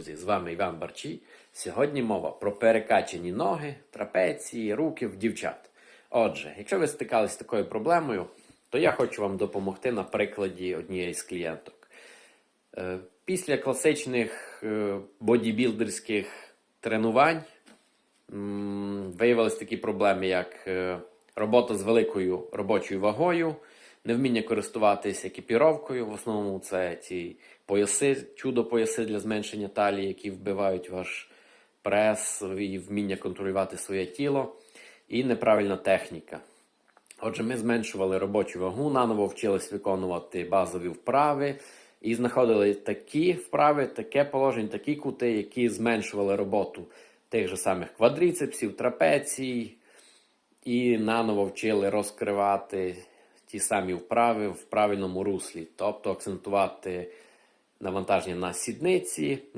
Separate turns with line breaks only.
друзі! З вами Іван Барчій. Сьогодні мова про перекачані ноги, трапеції, руки в дівчат. Отже, якщо ви стикались з такою проблемою, то я хочу вам допомогти на прикладі однієї з клієнток. Е, Після класичних е, бодібілдерських тренувань м, виявились такі проблеми, як е, робота з великою робочою вагою, невміння користуватись екіпіровкою. В основному це ці пояси, чудо-пояси для зменшення талії, які вбивають ваш прес і вміння контролювати своє тіло, і неправильна техніка. Отже, ми зменшували робочу вагу, наново вчились виконувати базові вправи і знаходили такі вправи, таке положення, такі кути, які зменшували роботу тих же самих квадріцепсів, трапецій, і наново вчили розкривати ті самі вправи в правильному руслі, тобто акцентувати навантаження на сідниці,